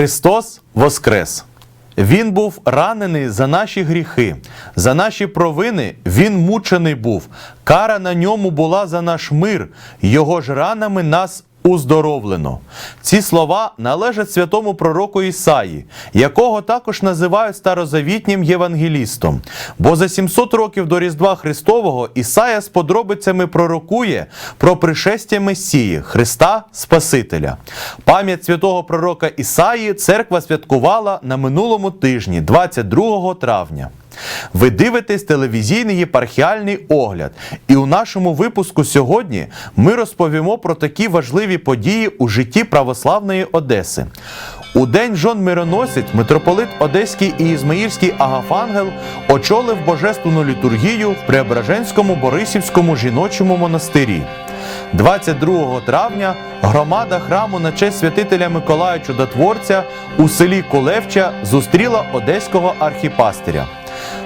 Христос Воскрес! Він був ранений за наші гріхи, за наші провини Він мучений був. Кара на ньому була за наш мир, Його ж ранами нас уздоровлено. Ці слова належать святому пророку Ісаї, якого також називають старозавітнім євангелістом. Бо за 700 років до Різдва Христового Ісая з подробицями пророкує про пришестя Месії, Христа Спасителя. Пам'ять святого пророка Ісаї церква святкувала на минулому тижні, 22 травня. Ви дивитесь телевізійний єпархіальний огляд, і у нашому випуску сьогодні ми розповімо про такі важливі події у житті православної Одеси. У день жон мироносець митрополит Одеський і Ізмаїльський Агафангел очолив божественну літургію в Преображенському Борисівському жіночому монастирі. 22 травня громада храму на честь святителя Миколая Чудотворця у селі Кулевча зустріла одеського архіпастиря.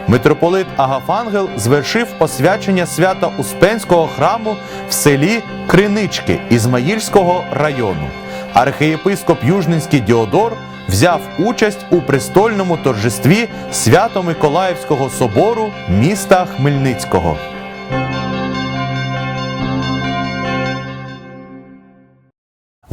Митрополит Агафангел звершив освячення свята Успенського храму в селі Кринички Ізмаїльського району. Архієпископ Южнинський Діодор взяв участь у престольному торжестві Свято-Миколаївського собору міста Хмельницького.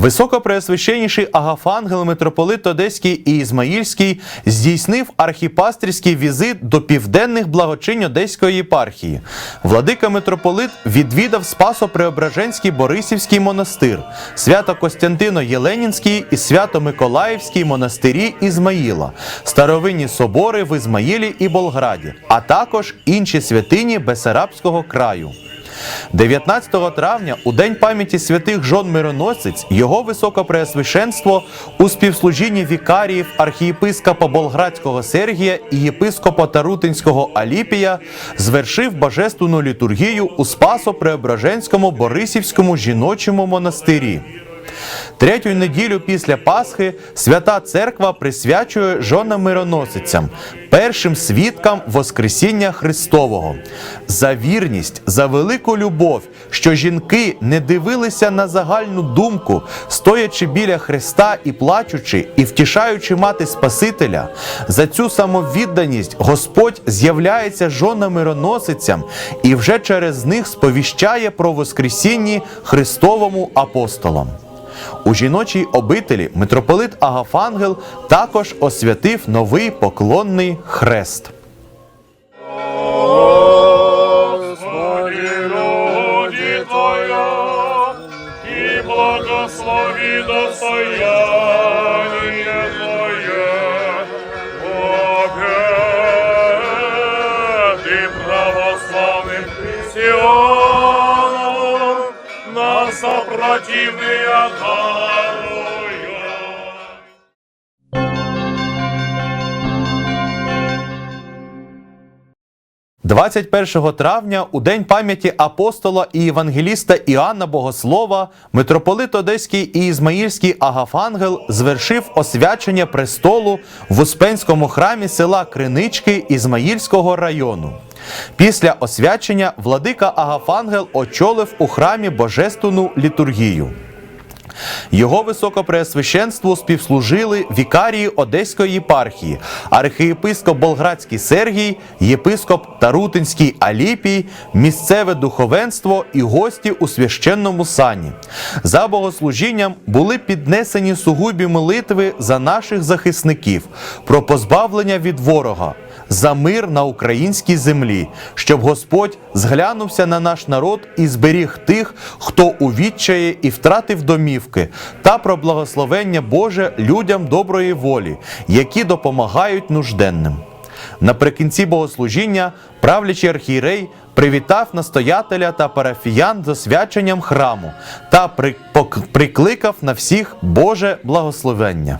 Високопреосвященніший Агафангел митрополит Одеський і Ізмаїльський здійснив архіпастрівський візит до південних благочинь Одеської єпархії. Владика митрополит відвідав Спасо-Преображенський Борисівський монастир, Свято-Костянтино-Єленінський і Свято-Миколаївський монастирі Ізмаїла, старовинні собори в Ізмаїлі і Болграді, а також інші святині Бесарабського краю. 19 травня, у день пам'яті святих жон мироносець, його високопреосвященство у співслужінні вікаріїв архієпископа Болградського Сергія і єпископа Тарутинського Аліпія звершив божественну літургію у Спасо-Преображенському Борисівському жіночому монастирі. Третю неділю після Пасхи свята церква присвячує жонам мироносицям, першим свідкам Воскресіння Христового, за вірність, за велику любов, що жінки не дивилися на загальну думку, стоячи біля Христа і плачучи, і втішаючи мати Спасителя, за цю самовідданість Господь з'являється жонам мироносицям і вже через них сповіщає про Воскресінні Христовому апостолам. У жіночій обителі митрополит Агафангел також освятив новий поклонний хрест. Господи, люди Твоя, и благослови достояние Твое, победы православным христианам, нас сопротивные даруя. 21 травня, у день пам'яті апостола і євангеліста Іоанна Богослова, митрополит Одеський і Ізмаїльський Агафангел звершив освячення престолу в Успенському храмі села Кринички Ізмаїльського району. Після освячення владика Агафангел очолив у храмі божественну літургію. Його високопреосвященству співслужили вікарії Одеської єпархії, архієпископ Болградський Сергій, єпископ Тарутинський Аліпій, місцеве духовенство і гості у священному сані. За богослужінням були піднесені сугубі молитви за наших захисників про позбавлення від ворога. За мир на українській землі, щоб Господь зглянувся на наш народ і зберіг тих, хто у відчаї і втратив домівки, та про благословення Боже людям доброї волі, які допомагають нужденним. Наприкінці богослужіння правлячий архієрей привітав настоятеля та парафіян з освяченням храму та при- прикликав на всіх Боже благословення.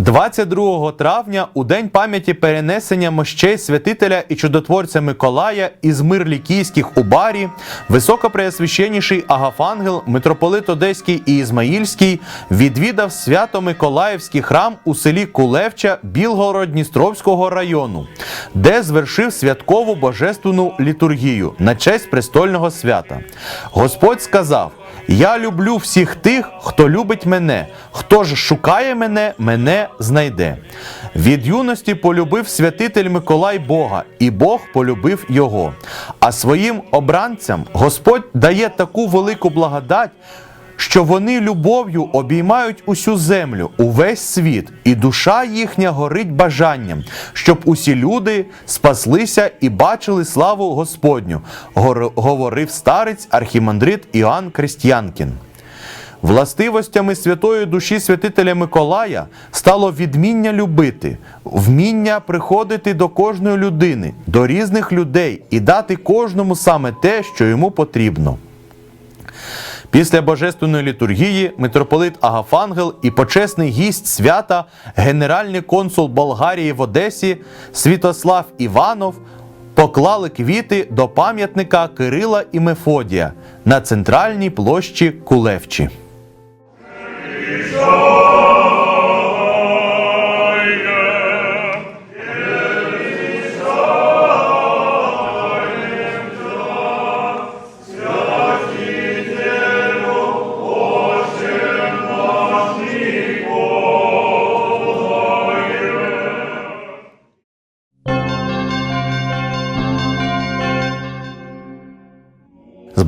22 травня, у день пам'яті перенесення мощей святителя і чудотворця Миколая із мир лікійських у барі, високопреосвященніший Агафангел, митрополит Одеський і Ізмаїльський відвідав свято-Миколаївський храм у селі Кулевча Білгород-Дністровського району, де звершив святкову божественну літургію на честь престольного свята. Господь сказав: Я люблю всіх тих, хто любить мене. Хто ж шукає мене, мене знайде. Від юності полюбив святитель Миколай Бога, і Бог полюбив його. А своїм обранцям Господь дає таку велику благодать, що вони любов'ю обіймають усю землю, увесь світ, і душа їхня горить бажанням, щоб усі люди спаслися і бачили славу Господню, говорив старець архімандрит Іоанн Крестьянкін. Властивостями святої душі святителя Миколая стало відміння любити, вміння приходити до кожної людини, до різних людей і дати кожному саме те, що йому потрібно. Після божественної літургії митрополит Агафангел і почесний гість свята, генеральний консул Болгарії в Одесі Святослав Іванов поклали квіти до пам'ятника Кирила і Мефодія на центральній площі Кулевчі.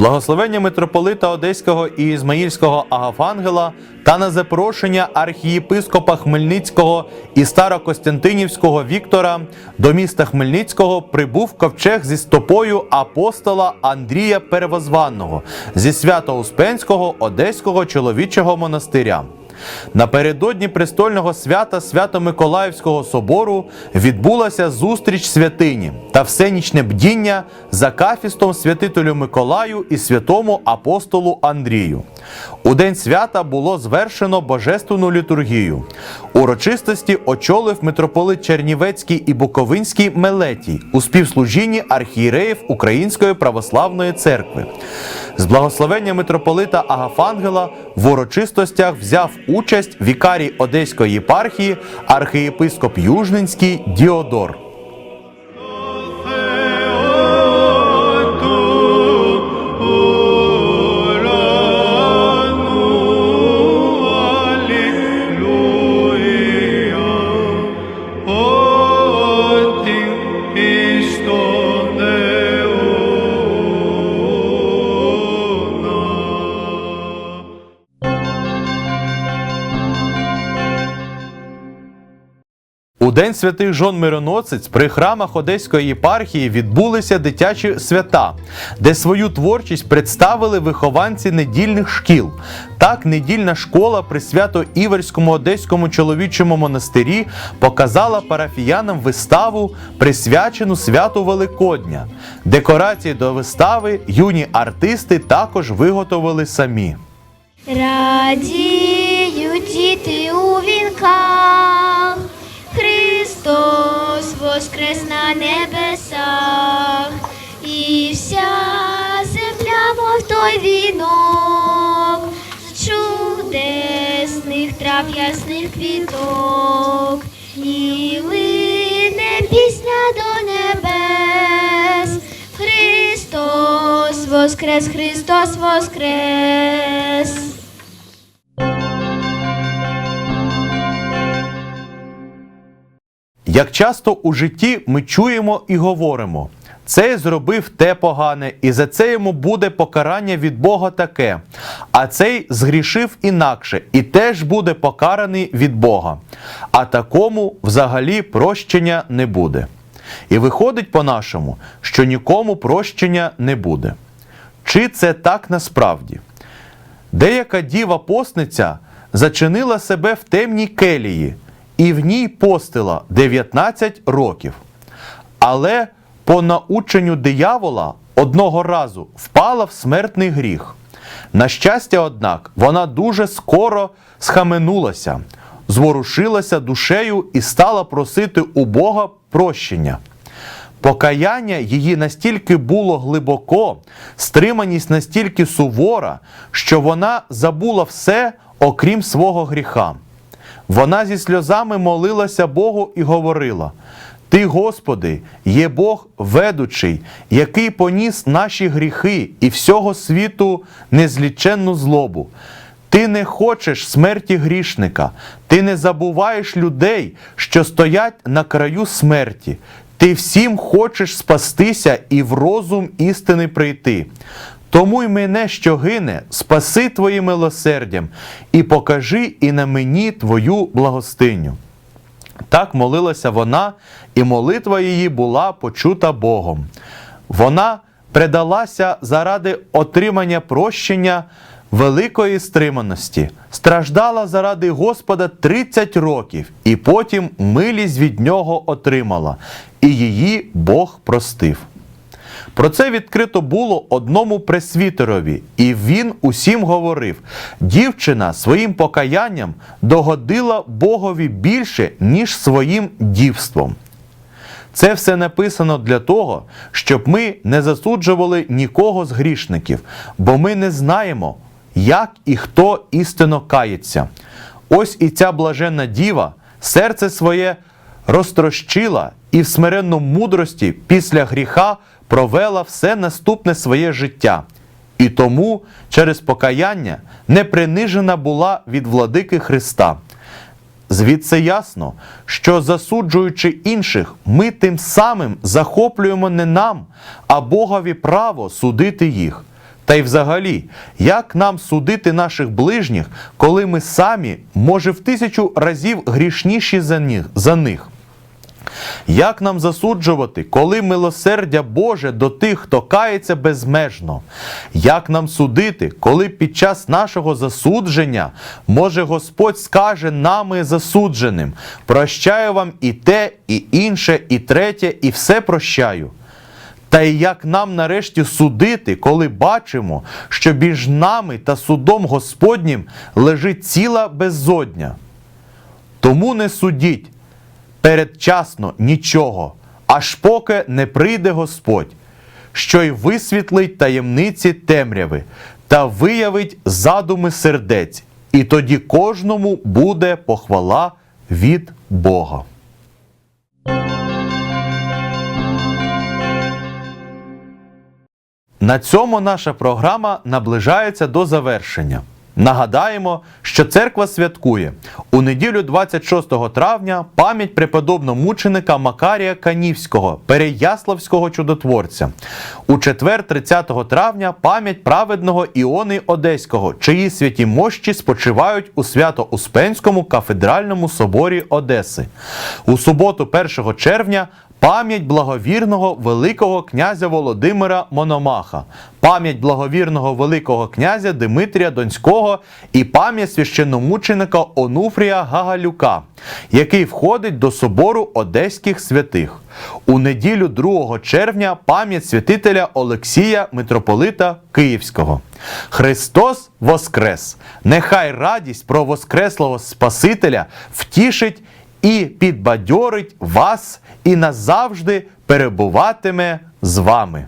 Благословення митрополита Одеського і Ізмаїльського Агафангела та на запрошення архієпископа Хмельницького і Старокостянтинівського Віктора до міста Хмельницького прибув ковчег зі стопою апостола Андрія Перевозванного зі Свято-Успенського Одеського чоловічого монастиря. Напередодні престольного свята Свято-Миколаївського собору відбулася зустріч святині та всенічне бдіння за кафістом святителю Миколаю і святому апостолу Андрію. У день свята було звершено божественну літургію. Урочистості очолив митрополит Чернівецький і Буковинський Мелетій у співслужінні архієреїв Української православної церкви. З благословення митрополита Агафангела в урочистостях взяв участь вікарій Одеської єпархії архієпископ Южненський Діодор. День святих жон мироносець при храмах Одеської єпархії відбулися дитячі свята, де свою творчість представили вихованці недільних шкіл. Так, недільна школа при свято-іверському одеському чоловічому монастирі показала парафіянам виставу, присвячену святу Великодня. Декорації до вистави юні артисти також виготовили самі. Радіють діти у вінках, Христос воскрес на небесах, і вся земля, мов той вінок, з чудесних трав ясних квіток, і лине пісня до небес. Христос воскрес, Христос воскрес. Як часто у житті ми чуємо і говоримо, цей зробив те погане, і за це йому буде покарання від Бога таке, а цей згрішив інакше, і теж буде покараний від Бога. А такому взагалі прощення не буде. І виходить по-нашому, що нікому прощення не буде. Чи це так насправді? Деяка діва постниця зачинила себе в темній келії і в ній постила 19 років. Але по наученню диявола одного разу впала в смертний гріх. На щастя, однак, вона дуже скоро схаменулася, зворушилася душею і стала просити у Бога прощення. Покаяння її настільки було глибоко, стриманість настільки сувора, що вона забула все, окрім свого гріха. Вона зі сльозами молилася Богу і говорила: Ти, Господи, є Бог ведучий, який поніс наші гріхи і всього світу незліченну злобу. Ти не хочеш смерті грішника, ти не забуваєш людей, що стоять на краю смерті. Ти всім хочеш спастися і в розум істини прийти. Тому й мене, що гине, спаси Твоїм милосердям, і покажи і на мені Твою благостиню. Так молилася вона, і молитва її була почута Богом. Вона предалася заради отримання прощення великої стриманості, страждала заради Господа 30 років, і потім милість від нього отримала, і її Бог простив. Про це відкрито було одному пресвітерові, і він усім говорив: дівчина своїм покаянням догодила Богові більше, ніж своїм дівством. Це все написано для того, щоб ми не засуджували нікого з грішників, бо ми не знаємо, як і хто істинно кається. Ось і ця блаженна діва серце своє розтрощила і в смиренну мудрості після гріха провела все наступне своє життя. І тому через покаяння не принижена була від владики Христа. Звідси ясно, що засуджуючи інших, ми тим самим захоплюємо не нам, а Богові право судити їх. Та й взагалі, як нам судити наших ближніх, коли ми самі, може, в тисячу разів грішніші за них? Як нам засуджувати, коли милосердя Боже до тих, хто кається безмежно? Як нам судити, коли під час нашого засудження, може Господь скаже нами засудженим: прощаю вам і те, і інше, і третє, і все прощаю? Та й як нам нарешті судити, коли бачимо, що між нами та судом Господнім лежить ціла безодня? Тому не судіть передчасно нічого, аж поки не прийде Господь, що й висвітлить таємниці темряви та виявить задуми сердець, і тоді кожному буде похвала від Бога. На цьому наша програма наближається до завершення. Нагадаємо, що церква святкує у неділю 26 травня пам'ять преподобного мученика Макарія Канівського, Переяславського чудотворця. У четвер, 30 травня, пам'ять праведного Іони Одеського, чиї святі мощі спочивають у Свято-Успенському кафедральному соборі Одеси. У суботу, 1 червня, Пам'ять благовірного Великого князя Володимира Мономаха, пам'ять благовірного Великого князя Димитрія Донського і пам'ять священномученика Онуфрія Гагалюка, який входить до собору Одеських святих. У неділю 2 червня пам'ять святителя Олексія митрополита Київського. Христос Воскрес! Нехай радість про Воскреслого Спасителя втішить і підбадьорить вас і назавжди перебуватиме з вами.